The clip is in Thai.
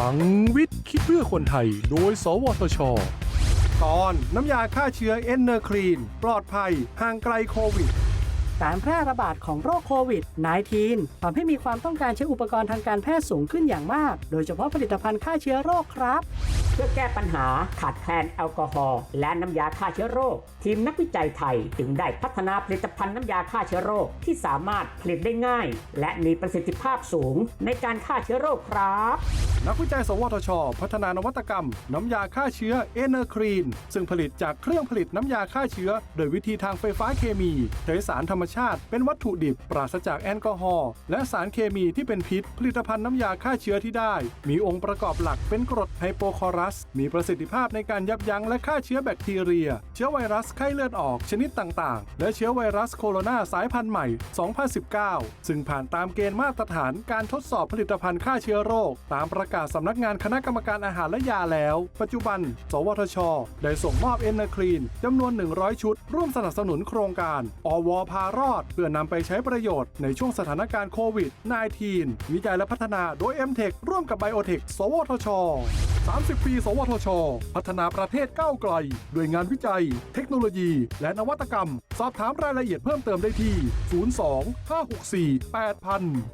ลังวิทย์คิดเพื่อคนไทย โดย สวทช ตอนน้ำยาฆ่าเชื้อเอนเนอร์คลีน ปลอดภัย ห่างไกลโควิด การแพร่ระบาดของโรคโควิด -19 ทำให้มีความต้องการใช้อุปกรณ์ทางการแพทย์สูงขึ้นอย่างมาก โดยเฉพาะผลิตภัณฑ์ฆ่าเชื้อโรคครับ เพื่อแก้ปัญหาขาดแคลนแอลกอฮอล์และน้ำยาฆ่าเชื้อโรค ทีมนักวิจัยไทยจึงได้พัฒนาผลิตภัณฑ์น้ำยาฆ่าเชื้อโรคที่สามารถผลิตได้ง่าย และมีประสิทธิภาพสูงในการฆ่าเชื้อโรคครับนักวิจัย สวทช พัฒนานวัตกรรม น้ำยาฆ่าเชื้อเอนเนอร์คลีน ซึ่งผลิตจากเครื่องผลิตน้ำยาฆ่าเชื้อ โดยวิธีทางไฟฟ้าเคมีใช้สารธรรมชาติ เป็นวัตถุดิบ ปราศจากแอลกอฮอล์และสารเคมีที่เป็นพิษ ผลิตภัณฑ์น้ำยาฆ่าเชื้อที่ได้ มีองค์ประกอบหลักเป็นกรดไฮโปคอรส มีประสิทธิภาพในการยับยั้งและฆ่าเชื้อแบคทีเรีย เชื้อไวรัสไข้เลือดออกชนิดต่างๆ และเชื้อไวรัสโคโรนาสายพันธุ์ใหม่ 2019 ซึ่งผ่านตามเกณฑ์มาตรฐานการทดสอบผลิตภัณฑ์ฆ่าเชื้อโรค ตามประกาศสำนักงานคณะกรรมการอาหารและยาแล้ว ปัจจุบัน สวทช ได้ส่งมอบเอนเนอคลีนจำนวน 100 ชุด ร่วมสนับสนุนโครงการ อวพารอด เพื่อนำไปใช้ประโยชน์ในช่วงสถานการณ์โควิด -19 วิจัยและพัฒนาโดย m t e c h ร่วมกับ Biotech สวทช 30 ปี สวทช พัฒนาประเทศก้าวไกล ด้วยงานวิจัย เทคโนโลยี และนวัตกรรม สอบถามรายละเอียดเพิ่มเติมได้ที่ 02 564 8000